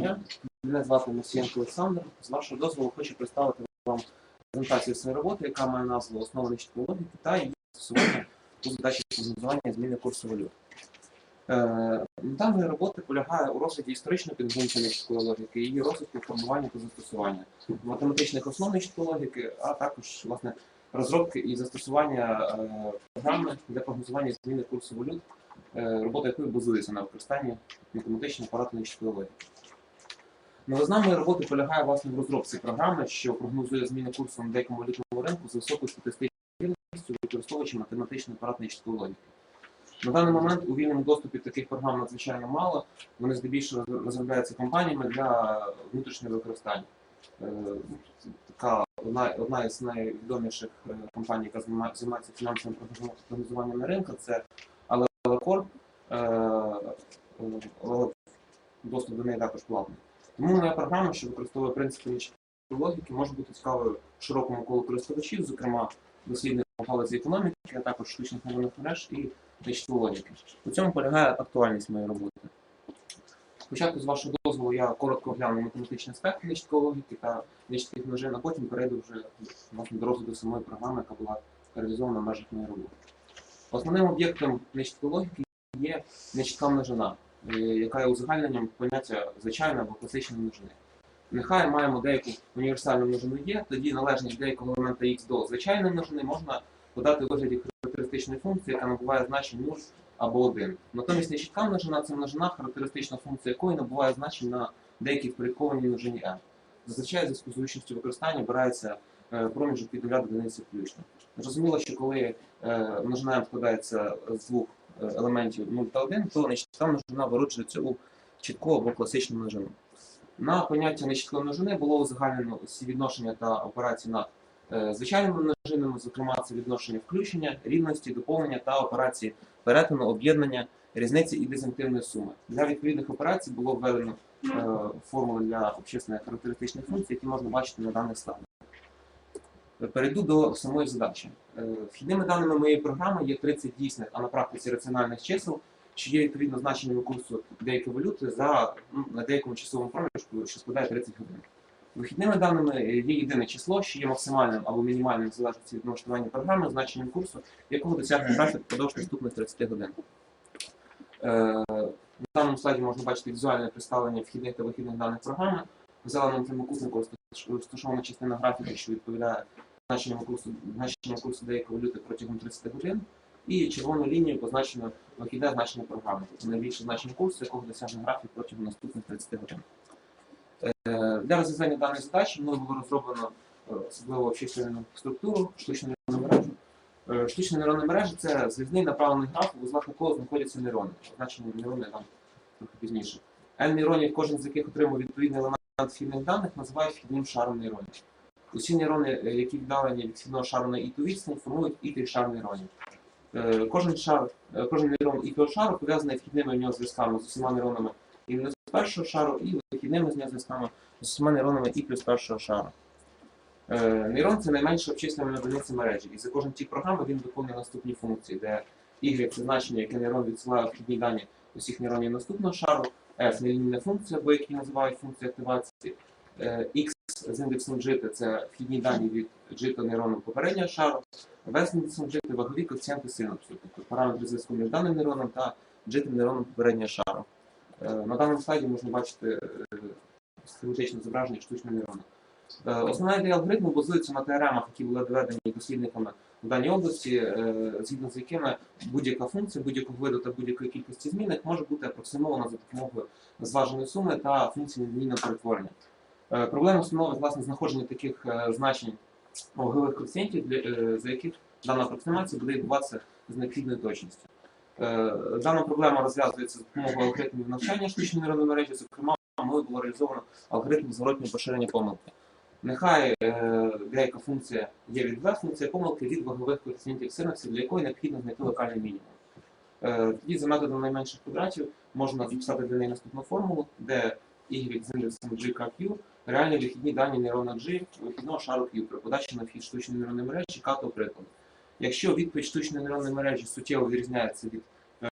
дня. Мене звати Мусієнко Олександр. З вашого дозволу хочу представити вам презентацію своєї роботи, яка має назву Основи нічної логіки та її застосування у задачі прогнозування зміни курсу валют. Мета роботи полягає у розгляді історичної підґрунтя нічної логіки, її розвитку, формування та застосування, математичних основ нічної логіки, а також власне розробки і застосування е, програми для прогнозування зміни курсу валют, е, робота якої базується на використанні математичного апарату нічної логіки. Новизна моєї роботи полягає власне в розробці програми, що прогнозує зміни курсу на деякому валютному ринку з високою статистичною вірністю, використовуючи математичний апарат нічної логіки. На даний момент у вільному доступі таких програм надзвичайно мало. Вони здебільшого розробляються компаніями для внутрішнього використання. Е, Така одна, одна із найвідоміших е, компаній, яка займається фінансовим прогнозуванням на ринку, це Алелекорп. Доступ до неї також платний. Тому моя програма, що використовує принципи нічної логіки, може бути цікавою широкому колу користувачів, зокрема дослідникам галузі економіки, а також штучних нейронних мереж і нічної логіки. У цьому полягає актуальність моєї роботи. Спочатку, з вашого дозволу, я коротко огляну математичні аспекти нічної логіки та нічних множин, а потім перейду вже власне, до розгляду самої програми, яка була реалізована в межах моєї роботи. Основним об'єктом нічної логіки є нечітка множина, яка є узагальненням поняття звичайної або класичної множини. Нехай маємо деяку універсальну множину є, тоді належність деякого елемента х до звичайної множини можна подати у вигляді характеристичної функції, яка набуває значень 0 або 1. Натомість нечітка множина це множина, характеристична функція якої набуває значень на деякій впорядкованій множині n. Зазвичай зв'язку з використання обирається е, проміжок від 0 до одиниці включно. Зрозуміло, що коли е, множина m складається з двох е, елементів 0 та 1, то нечітка множина вироджується у чітку або класичну множину. На поняття нечіткої множини було узагальнено всі відношення та операції над е, звичайними множинами, зокрема це відношення включення, рівності, доповнення та операції перетину, об'єднання, різниці і диз'юнктивної суми. Для відповідних операцій було введено е, формули для обчислення характеристичних функцій, які можна бачити на даних слайдах. Перейду до самої задачі. Е, Вхідними даними моєї програми є 30 дійсних, а на практиці раціональних чисел, що є відповідно значеннями курсу деякої валюти за ну, на деякому часовому проміжку, що складає 30 годин. Вихідними даними е, є єдине число, що є максимальним або мінімальним залежності від налаштування програми, значенням курсу, якого досягне графік впродовж наступних 30 годин. Е, На даному слайді можна бачити візуальне представлення вхідних та вихідних даних програми. В зеленому прямокутнику розташована частина графіки, що відповідає значенням курсу, значенням курсу деякої валюти протягом 30 годин. І червоною лінією позначено вихідне значення програми, тобто найбільше значення курсу, якого досягне графік протягом наступних 30 годин. Е, Для розв'язання даної задачі мною було розроблено е, особливо обчислювальну структуру штучну нейронну мережу. Е, Штучна нейронна мережа це зв'язний направлений граф, у узлах якого знаходяться нейрони. Значення нейрони там трохи пізніше. N нейронів, кожен з яких отримує відповідний елемент вхідних даних, називають вхідним шаром нейронів. Усі нейрони, е, які віддалені від вхідного шару на іту відстань, формують ітий шар нейронів. Е, Кожен шар, е, кожен нейрон ітого шару пов'язаний вхідними в нього зв'язками з усіма нейронами іменно з першого шару і вихідними з нього зв'язками з усіма нейронами і плюс першого шару. Нейрон це найменша обчислювальна одиниця мережі, і за кожен тип програми він виконує наступні функції, де y це значення, яке нейрон відсилає вхідні дані усіх нейронів наступного шару, f нелінійна функція, або які називають функцію активації, е, з індексом джити це вхідні дані від джита нейрону попереднього шару, v індексом джити вагові коефіцієнти синапсу, тобто параметри зв'язку між даним нейроном та джитим нейроном попереднього шару. Е, На даному слайді можна бачити е, схематичне зображення штучного нейрона. Е, Основна ідея алгоритму базується на теоремах, які були доведені дослідниками в даній області, згідно з якими будь-яка функція будь-якого виду та будь-якої кількості змінних може бути апроксимована за допомогою зваженої суми та функції лінійного перетворення. Е, Проблема становить власне знаходження таких е, значень вагових коефіцієнтів, е, за яких дана апроксимація буде відбуватися з необхідною точністю. Дана проблема розв'язується за допомогою алгоритмів навчання штучної нейронної мережі, зокрема, мною було реалізовано алгоритм зворотнього поширення помилки. Нехай деяка функція є від V, функція помилки від вагових коефіцієнтів синапсів, для якої необхідно знайти локальний мінімум. Тоді за методом найменших квадратів можна записати для неї наступну формулу, де y індексом GKQ реальні вихідні дані нейрона G вихідного шару Q при подачі на вхід штучної нейронної мережі K то прикладу. Якщо відповідь штучної нейронної мережі суттєво відрізняється від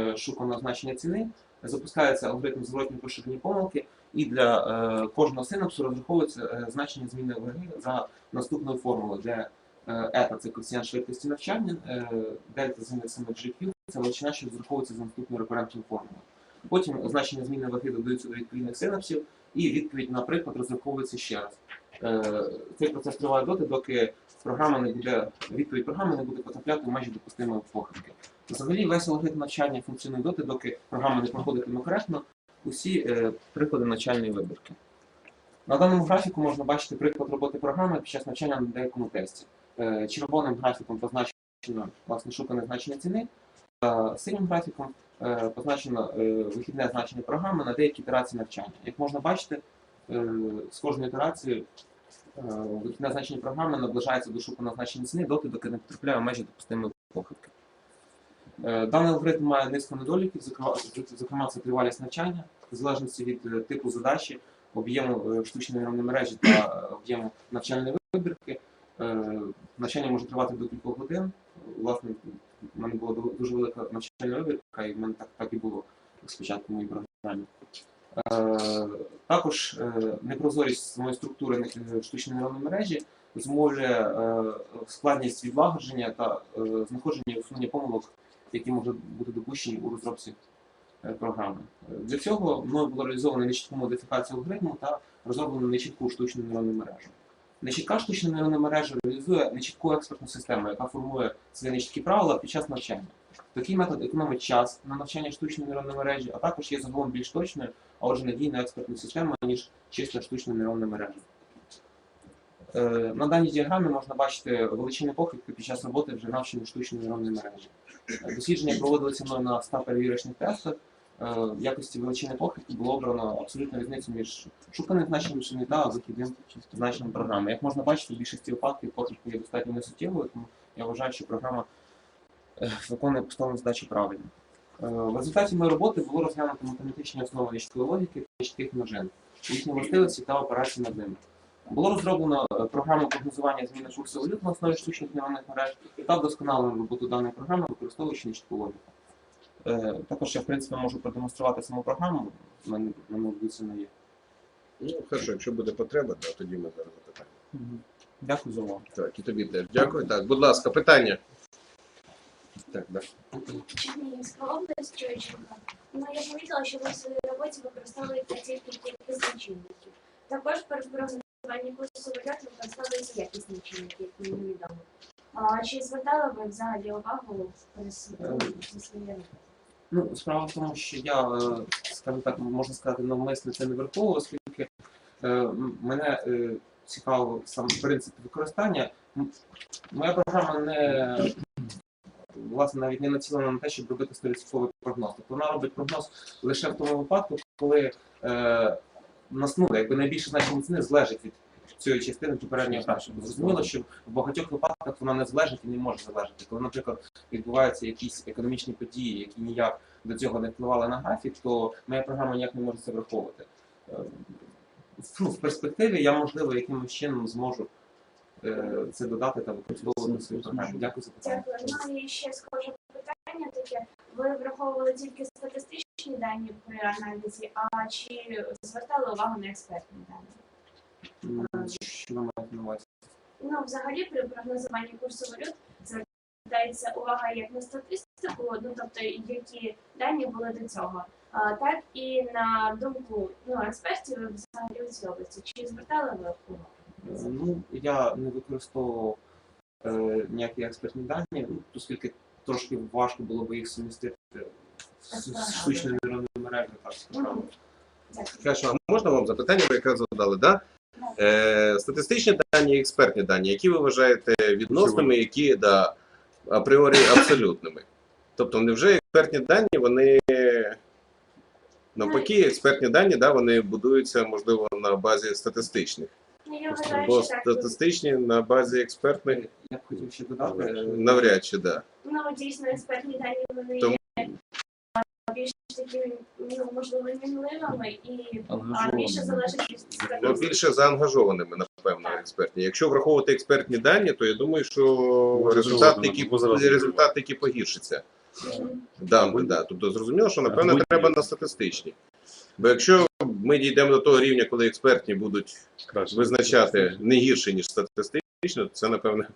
е, шуканого значення ціни, запускається алгоритм зворотньої поширення помилки, і для е, кожного синапсу розраховується е, значення зміни ваги за наступною формулою, де е, ета це коефіцієнт швидкості навчання, е, дельта з індексами GQ це величина, що розраховується за наступною рекурентною формулою. Потім значення зміни ваги додаються до відповідних синапсів, і відповідь на приклад розраховується ще раз. Е, Цей процес триває доти, доки програма не буде, відповідь програми не буде потрапляти в межі допустимої похибки. Взагалі весь алгоритм навчання функціонує доти, доки програма не проходитиме коректно усі е, приклади навчальної вибірки. На даному графіку можна бачити приклад роботи програми під час навчання на деякому тесті. Е, червоним графіком позначено власне шукане значення ціни, синім графіком е, позначено е, вихідне значення програми на деякі ітерації навчання. Як можна бачити, е, з кожною ітерацією е, вихідне значення програми наближається до шуканого значення ціни доти, доки не потрапляє в межі допустимої похибки. Е, Даний алгоритм має низку недоліків, зокрема- це тривалість навчання, в залежності від е, типу задачі, об'єму е, штучної нейронної мережі та е, об'єму навчальної вибірки. е, Навчання може тривати до кількох годин. Власне, в мене була дуже велика навчальна вибірка, і в мене так, так і було спочатку в моїй програмі. Е, Також е, непрозорість самої структури е, штучної нейронної мережі зможе складність відлагодження та знаходження і усунення помилок, які можуть бути допущені у розробці програми. Для цього мною було реалізовано нечітку модифікацію алгоритму та розроблено нечітку штучну нейронну мережу. Нечітка штучна нейронна мережа реалізує нечітку експертну систему, яка формує свої нечіткі правила під час навчання. Такий метод економить час на навчання штучної нейронної мережі, а також є загалом більш точною, а отже надійною експертною системою, ніж чиста штучна нейронна мережа. Е, На даній діаграмі можна бачити величини похибки під час роботи вже навченої штучної нейронної мережі. Дослідження проводилися мною на 100 перевірочних тестах. Е, В якості величини похибки було обрано абсолютну різницю між шуканим значенням шини та вихідним значенням програми. Як можна бачити, в більшості випадків похибка є достатньо несуттєвою, тому я вважаю, що програма е, виконує поставлені задачі правильно. Е, В результаті моєї роботи було розглянуто математичні основи нечіткої логіки та нечітких множин, їхні властивості та операції над ними. Було розроблено е, програму прогнозування зміни курсу валют на основі штучних нейронних мереж та вдосконалено роботу даної програми, використовуючи нечітку логіку. Е, Також я, в принципі, можу продемонструвати саму програму, на не є. Ну, хорошо, якщо буде потреба, то тоді ми зараз запитаємо. Дякую за увагу. Так, і тобі теж дякую. Так, будь ласка, питання. Так, да. Чернігівська область, Чойченка. Ну, я помітила, що ви в своїй роботі використовуєте тільки кількість чинників. Також при прогнозуванні курсу вольоту використовується якісні чинники, як мені відомо. А чи звертали ви взагалі увагу при с- зі своєї роботи? Ну, справа в тому, що я, е, скажімо так, можна сказати, навмисно це не враховував, оскільки е, мене е, цікавив сам принцип використання. Моя програма не власне навіть не націлена на те, щоб робити 100% прогноз. Тобто вона робить прогноз лише в тому випадку, коли е, нас, якби найбільше значення ціни залежить від цієї частини попереднього графіку. Зрозуміло, що в багатьох випадках вона не залежить і не може залежати. Коли, наприклад, відбуваються якісь економічні події, які ніяк до цього не впливали на графік, то моя програма ніяк не може це враховувати. Е, ну, в перспективі я, можливо, якимось чином зможу е, це додати та використовувати в своїй програмі. Дякую за питання. Дякую. Ну і ще схоже питання таке. Ви враховували тільки статистичні дані при аналізі, а чи звертали увагу на експертні дані? Що ви маєте на увазі? Ну, взагалі, при прогнозуванні курсу валют звертається увага як на статистику, ну тобто які дані були до цього, а, так і на думку ну, експертів взагалі у цій області. Чи звертали ви увагу? Е, Ну, я не використовував е, ніякі експертні дані, оскільки трошки важко було би їх сумістити з штучною нейронною мережею. Так. Дякую. Хорошо, а можна вам запитання, ви якраз задали, да? Е, статистичні дані і експертні дані, які ви вважаєте відносними, які да, апріорі абсолютними? Тобто, невже експертні дані, вони навпаки, експертні дані, да, вони будуються, можливо, на базі статистичних. Ну, вважаю, Бо статистичні на базі експертних Я б хотів ще додати. е, навряд чи да. Ну, дійсно, експертні дані вони Тому- є більш такі, ну, і а, більше залежить від Ну, більше заангажованими, напевно, експертні. Якщо враховувати експертні дані, то я думаю, що результат таки, результат таки погіршиться. Да, да. Тобто зрозуміло, що напевно треба на статистичні. Бо якщо ми дійдемо до того рівня, коли експертні будуть визначати не гірше, ніж статистично, то це напевне.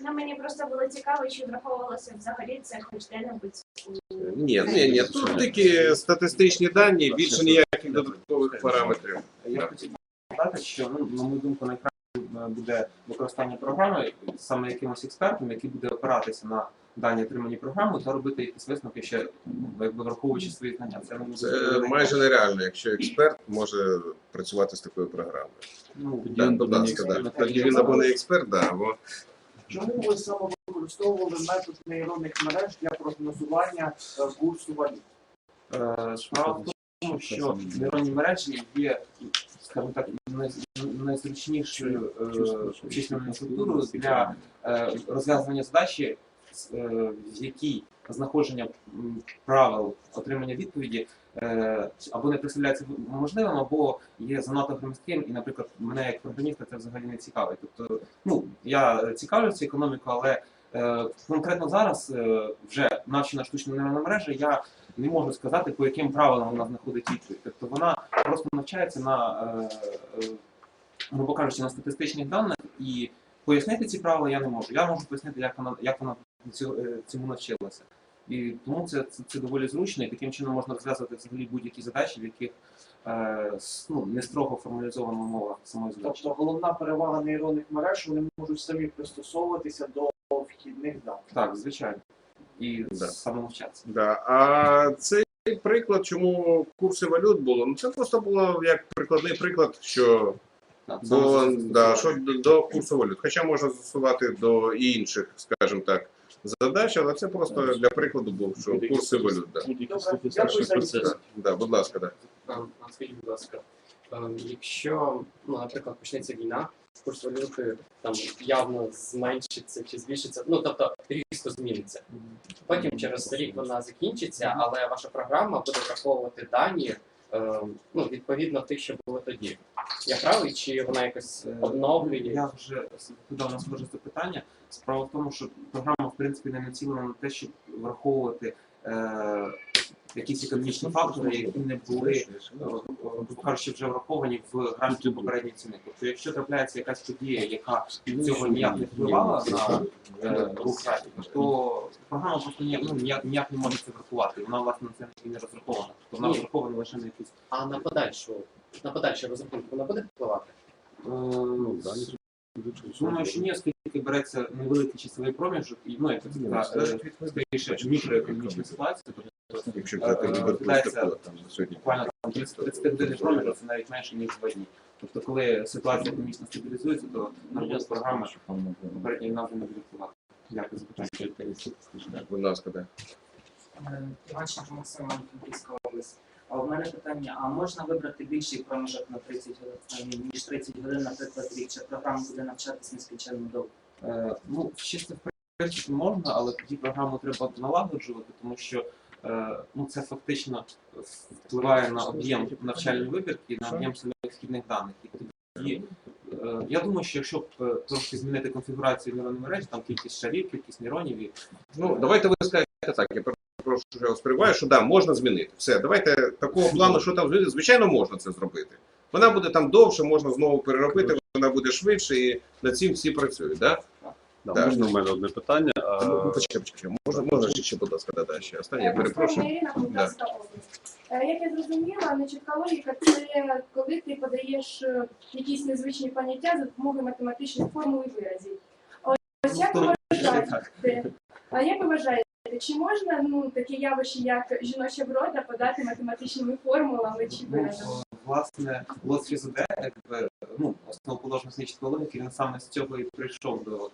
Ну, мені просто було цікаво, чи враховувалося взагалі це хоч де-небудь. у- Ні, ні, ні. Тут тільки статистичні дані, більше ніяких додаткових параметрів. Я хотів би сказати, що ну, на мою думку, найкраще е, буде використання програми саме якимось експертом, який буде опиратися на дані отримані програми та робити якісь висновки ще ну, якби враховуючи свої знання. Це Це майже нереально, якщо експерт може працювати з такою програмою. ну, він будь ласка, да. Тоді він або не експерт, да, або Чому ви саме використовували метод нейронних мереж для прогнозування е, курсу валют? Е, Справа в тому, що нейронні мережі є, скажімо так, найзручнішою е, численною структурою для е, розв'язування задачі, е, в якій знаходження правил отримання відповіді е, або не представляється можливим, або є занадто громіздким, і, наприклад, мене як програміста це взагалі не цікавить. Тобто, ну я цікавлюся економікою, але е, конкретно зараз е, вже навчена штучна нейронна мережа, я не можу сказати, по яким правилам вона знаходить відповідь. Тобто вона просто навчається на, е, е, грубо кажучи, на статистичних даних, і пояснити ці правила я не можу. Я можу пояснити, як вона, як вона е, цьому навчилася. І тому це, це, це доволі зручно, і таким чином можна розв'язувати взагалі будь-які задачі, в яких е, ну, не строго формалізована мова самої задачі. Тобто головна перевага нейронних мереж, вони можуть самі пристосовуватися до вхідних даних. Так, звичайно. І Да. самонавчатися. Да. А цей приклад, чому курси валют було, ну це просто було як прикладний приклад, що Так, до, да, що до, до курсу валют. Хоча можна застосувати до інших, скажімо так, задач, але це просто для прикладу був, що курси валют. Да. Да, будь ласка, да. А Скажіть, будь ласка, ем, якщо, ну, наприклад, почнеться війна, курс валюти там явно зменшиться чи збільшиться, ну тобто різко зміниться. Потім через рік вона закінчиться, але ваша програма буде враховувати дані ем, ну, відповідно тих, що було тоді. Я правий, чи вона якось Е, обновлює? Я вже додав нас схоже запитання. Справа в тому, що програма в принципі не націлена на те, щоб враховувати е, якісь економічні фактори, які не були, е, кажучи, вже враховані в графіку попередньої ціни. Тобто, якщо трапляється якась подія, яка від цього ніяк не впливала на е, рух графіку, то програма просто ніяк, ну, ніяк, ніяк не може це врахувати. Вона власне на це не розрахована. Тобто вона розрахована лише на якісь А на подальшу, на подальшу розрахунку вона буде впливати? е, Ну, Думаю, що ні, оскільки береться невеликий часовий проміжок, і ну, як це е, скоріше мікроекономічна ситуація, тобто Якщо взяти е, Ліверпуль питається- сьогодні. буквально 30 годинний проміжок, це навіть менше, ніж два дні. Тобто, коли ситуація економічно стабілізується, то на роботу програми попередньої назви не буде впливати. Дякую за питання. Будь ласка, да. Е, Іванченко Максим Івано-Франківська область. А у мене питання: а можна вибрати більший проміжок на 30 годин, ніж 30 годин, наприклад, рік, чи програма буде навчатись нескінченно довго? Е, Ну, чисто в принципі можна, але тоді програму треба налагоджувати, тому що ну, це фактично впливає на об'єм навчальної вибірки, на об'єм самих вхідних даних. І тоді, е, я думаю, що якщо б е, трошки змінити конфігурацію нейронної мережі, там кількість шарів, кількість нейронів і Ну, давайте ви скажете так, я прошу, що я вас перебуваю, що да, можна змінити. Все, давайте такого плану, що там змінити, звичайно, можна це зробити. Вона буде там довше, можна знову переробити, вона буде швидше, і над цим всі працюють. Да? Да, Так. можна в мене одне питання. Ну, почекай, почекай, можна, можна ще, ще, будь ласка, да, да, ще останнє, я Е, перепрошую. Ірина, Полтавська область. Як я зрозуміла, нечітка логіка це коли ти подаєш е, якісь незвичні поняття за допомогою математичних формул і виразів. Ось як ви вважаєте, а як ви вважаєте, чи можна ну таке явище, як жіноча врода, подати математичними формулами чи Ну, виразами? власне, Лос Фізуде, якби ну, основоположник нічної логіки, він саме з цього і прийшов до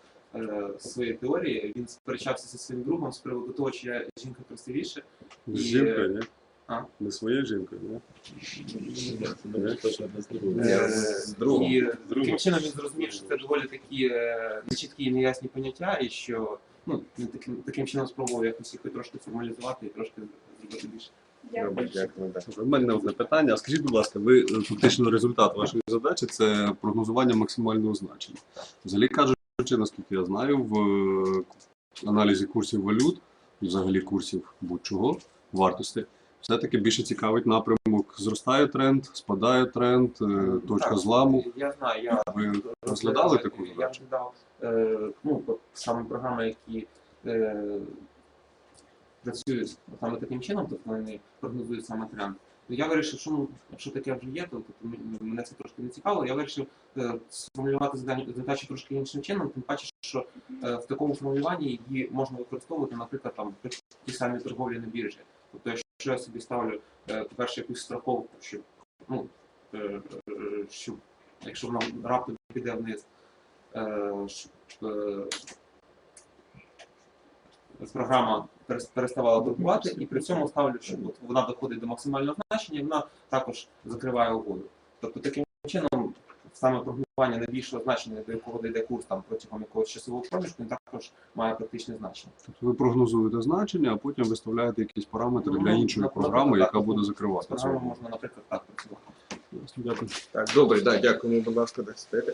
своєї теорії. Він сперечався зі своїм другом з приводу того, чи я жінка красивіше. з І, жінкою, ні? А? Не своєю жінкою, ні? Другом. І таким чином він зрозумів, що це доволі такі е, нечіткі і неясні поняття, і що ну, він таким, таким чином спробував якось їх трошки формалізувати і трошки зробити більше. У мене одне питання. А скажіть, будь ласка, ви е, фактично результат вашої задачі це прогнозування максимального значення. Взагалі кажучи, наскільки я знаю, в е, аналізі курсів валют взагалі курсів будь-чого, вартості, все-таки більше цікавить напрямок. Зростає тренд, спадає тренд, е, точка Так, зламу. Я знаю, я Ви розглядали таку Я задачу? розглядав е, ну, саме програми, які е, працюють саме таким чином, тобто вони прогнозують саме тренд. То я вирішив, що ну, якщо таке вже є, то тобто, м- мене це трошки не цікаво. Я вирішив е, сформулювати задачу трошки іншим чином, тим паче, що е, в такому формулюванні її можна використовувати, наприклад, там при тій самій торговлі на біржі. Тобто, якщо я собі ставлю, е, по-перше, якусь страховку, що ну, е, е, що якщо вона раптом піде вниз, е, щоб е, програма переставала торгувати, і при цьому ставлю, що от вона доходить до максимального значення, і вона також закриває угоду. Тобто таким чином саме прогнозування найбільшого значення, до якого дійде курс там протягом якогось часового проміжку, він також має практичне значення. Тобто ви прогнозуєте значення, а потім виставляєте якісь параметри для Ну, іншої програми, так. яка буде закривати це. програмою можна, наприклад, так працювати. Дякую. Так, добре, да, дякуємо, будь ласка, дайте.